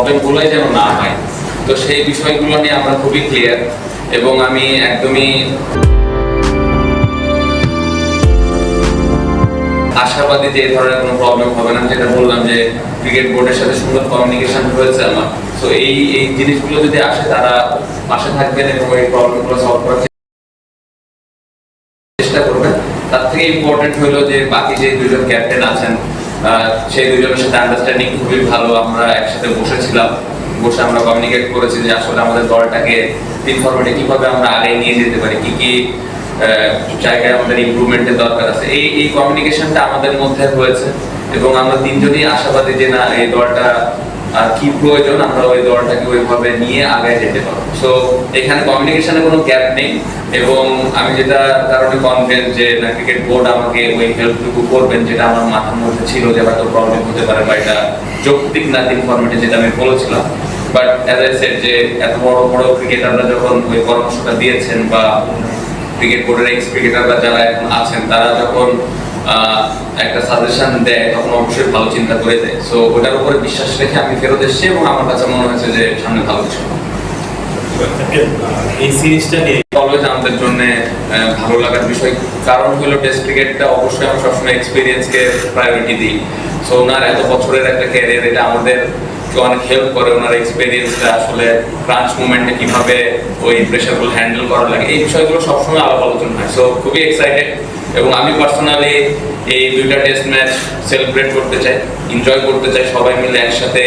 প্রবলেমগুলোই যেন না হয়। তো সেই বিষয়গুলো নিয়ে আমরা খুবই ক্লিয়ার এবং আমি একদমই আশাবাদী যে এই ধরনের কোনো প্রবলেম হবে না। যেটা বললাম যে ক্রিকেট বোর্ডের সাথে সুন্দর কমিউনিকেশন হয়েছে আমার। তো এই এই জিনিসগুলো যদি আসে, তারা পাশে থাকবেন এবং এই প্রবলেমগুলো সলভ করার চেষ্টা করবেন। তার থেকে ইম্পর্টেন্ট হলো যে বাকি যে দুজন ক্যাপ্টেন আছেন সেই দুজনের সাথে আন্ডারস্ট্যান্ডিং খুবই ভালো। আমরা একসাথে বসেছিলাম। বসে আমরা কমিউনিকেট করেছি যে আসলে আমাদের দলটাকে তিন ফরম্যাটে কীভাবে আমরা আগে নিয়ে যেতে পারি, কি কি জায়গায় আমাদের ইমপ্রুভমেন্টের দরকার আছে। এই এই কমিউনিকেশনটা আমাদের মধ্যে হয়েছে এবং আমরা তিনজনই আশাবাদী যে না, এই দলটা আর কি প্রয়োজন, আমরা ওই দলটাকে ওইভাবে নিয়ে আগে যেতে পারব। সো এখানে কমিউনিকেশনে কোনো গ্যাপ নেই এবং আমি যেটা কারণে কনফিডেন্স যে না ক্রিকেট বোর্ড আমাকে ওই হেল্পটুকু করবেন যেটা আমার মাথার মধ্যে ছিল যে প্রবলেম হতে পারে বা এটা যৌক্তিক ফর্মেটে যেটা আমি বলেছিলাম। বাট অ্যাজ আই যে এত বড় বড় ক্রিকেটাররা যখন ওই পরামর্শটা দিয়েছেন বা ক্রিকেট বোর্ডের এক্স ক্রিকেটাররা যারা এখন আছেন, তারা যখন একটা সাজেশন দেয় তখন অবশ্যই ভালো চিন্তা করে দেয়। সো ওটার উপরে বিশ্বাস রেখে আমি ফেরত এসেছি এবং আমার কাছে মনে হয়েছে যে সামনে ভালো কিছু এই সিরিজটা নিয়ে অলওয়েজ আমাদের জন্য ভালো লাগার বিষয় কারণ হলো টেস্ট ক্রিকেটটা অবশ্যই আমরা সবসময় এক্সপিরিয়েন্সকে প্রায়োরিটি দিই। সো ওনার এত বছরের একটা ক্যারিয়ার এটা আমাদের অনেক হেল্প করে ওনার এক্সপিরিয়েন্সটা আসলে ক্রাঞ্চ মুভমেন্টে কীভাবে ওই প্রেশারগুলো হ্যান্ডেল করা লাগে এই বিষয়গুলো সবসময় আলাপ আলোচনা হয়। সো খুবই এক্সাইটেড এবং আমি পার্সোনালি এই দুইটা টেস্ট ম্যাচ সেলিব্রেট করতে চাই এনজয় করতে চাই, সবাই মিলে একসাথে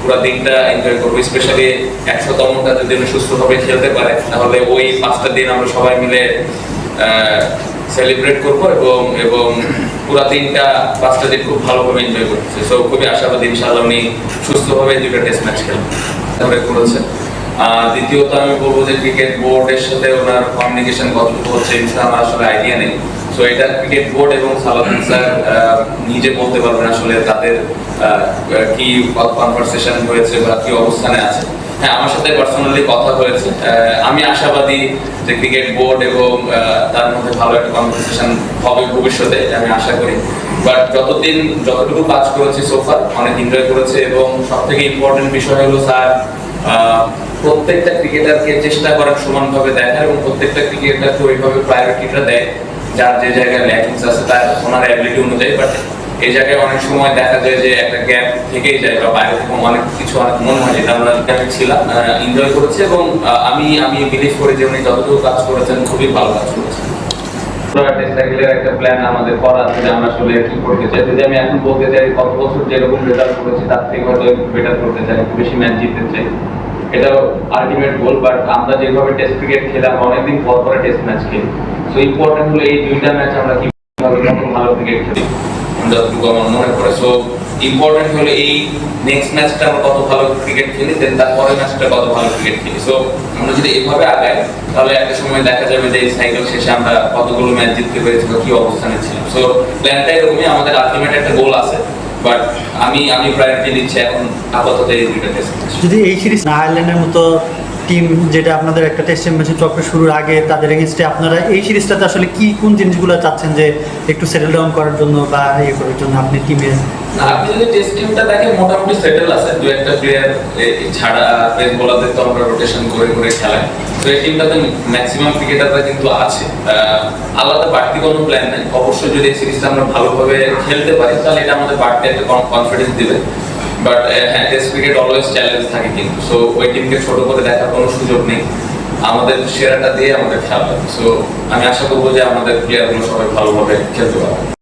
পুরো দিনটা এনজয় করব। স্পেশালি একশোতমটা যদি আমি সুস্থভাবে খেলতে পারে, তাহলে ওই পাঁচটা দিন আমরা সবাই মিলে সেলিব্রেট করব এবং এবং পুরো দিনটা পাঁচটা দিন খুব ভালোভাবে এনজয় করতেছে সো খুবই আশাবাদী, ইনশাআল্লাহ উনি সুস্থভাবে এই দুটো টেস্ট ম্যাচ খেলবেন তারপরে করেছে দ্বিতীয়ত আমি বলব যে ক্রিকেট বোর্ডের সাথে ওনার কমিউনিকেশন কতটুকু হচ্ছে আমার আসলে আইডিয়া নেই। সো এটা ক্রিকেট বোর্ড এবং সালাদিন স্যার নিজে বলতে পারবেন আসলে তাদের কি কনভারসেশন হয়েছে বা কি অবস্থানে আছে। হ্যাঁ আমার সাথে পার্সোনালি কথা হয়েছে। আমি আশাবাদী যে ক্রিকেট বোর্ড এবং তার মধ্যে ভালো একটা কনভারসেশন হবে ভবিষ্যতে আমি আশা করি। বাট যতদিন, যতটুকু কাজ করেছি সোফার অনেক এনজয় করেছে এবং সব থেকে ইম্পর্টেন্ট বিষয় হলো স্যার প্রত্যেকটা ক্রিকেটারকে চেষ্টা করেন সমানভাবে দেখার এবং প্রত্যেকটা ক্রিকেটারকে ওইভাবে প্রায়োরিটিটা দেয়। যার যে জায়গায় ল্যাকিংস আছে, তার ওনার অ্যাবিলিটি অনুযায়ী বাট এই জায়গায় অনেক সময় দেখা যায় যে একটা গ্যাপ থেকেই যায় বা বাইরে থেকে অনেক কিছু, অনেক মনে হয় যেটা আমরা আমি ছিলাম এনজয় করেছি এবং আমি আমি বিলিভ করি যে উনি যতটুকু কাজ করেছেন, খুবই ভালো কাজ করেছেন। একটা প্ল্যান আমাদের করা আছে যে আমরা আসলে কি করতে চাই। যদি আমি এখন বলতে চাই বছর যেরকম রেজাল্ট করেছি, তার থেকে হয়তো বেটার করতে চাই বেশি ম্যাচ জিততে চাই। এটা আলটিমেট গোল বাট আমরা যেভাবে টেস্ট ক্রিকেট খেলে আমরা অনেকদিন পর পরে টেস্ট ম্যাচ খেলি। সো ইম্পর্টেন্ট হলো এই দুইটা ম্যাচ আমরা কীভাবে কত ভালো ক্রিকেট খেলি? যতটুকু আমার মনে পড়ে। সো ইম্পর্টেন্ট হলো এই নেক্সট ম্যাচটা আমরা কত ভালো ক্রিকেট খেলি দেন তারপরের ম্যাচটা কত ভালো ক্রিকেট খেলি। সো আমরা যদি এইভাবে আগাই তাহলে একটা সময় দেখা যাবে যে এই সাইকেল শেষে আমরা কতগুলো ম্যাচ জিততে পেরেছি বা কি অবস্থানে ছিলাম। সো প্ল্যানটা এরকমই আমাদের আলটিমেট একটা গোল আছে বাট আমি আমি প্রায়োরিটি দিচ্ছি এখন আপাতত এই দুইটা টেস্ট যদি এই সিরিজ আয়ারল্যান্ডের মতো টিম যেটা আপনাদের একটা টেস্ট চ্যাম্পিয়নশিপ ট্রফি শুরুর আগে তাদের এগেনস্টে আপনারা এই সিরিজটাতে আসলে কি, কোন জিনিসগুলো চাচ্ছেন যে একটু সেটেল ডাউন করার জন্য বা ইয়ে করার জন্য আপনি টিমের আপনি যদি টেস্ট টিমটা দেখেন, মোটামুটি সেটেল আছে। দু একটা প্লেয়ার ছাড়া পেস বোলারদের তো আমরা রোটেশন করে করে খেলাই। তো এই টিমটাতে ম্যাক্সিমাম ক্রিকেটাররা কিন্তু আছে। আলাদা বাড়তি কোনো প্ল্যান নেই। অবশ্যই যদি এই সিরিজটা আমরা ভালোভাবে খেলতে পারি, তাহলে এটা আমাদের বাড়তি একটা কনফিডেন্স দিবে। বাট হ্যাঁ টেস্ট ক্রিকেট অলওয়েজ চ্যালেঞ্জ থাকে কিন্তু। সো ওই টিমকে ছোট করে দেখার কোনো সুযোগ নেই। আমাদের সেরাটা দিয়ে আমাদের খেলা সো আমি আশা করব যে আমাদের প্লেয়ারগুলো সবাই ভালোভাবে খেলতে পারবে।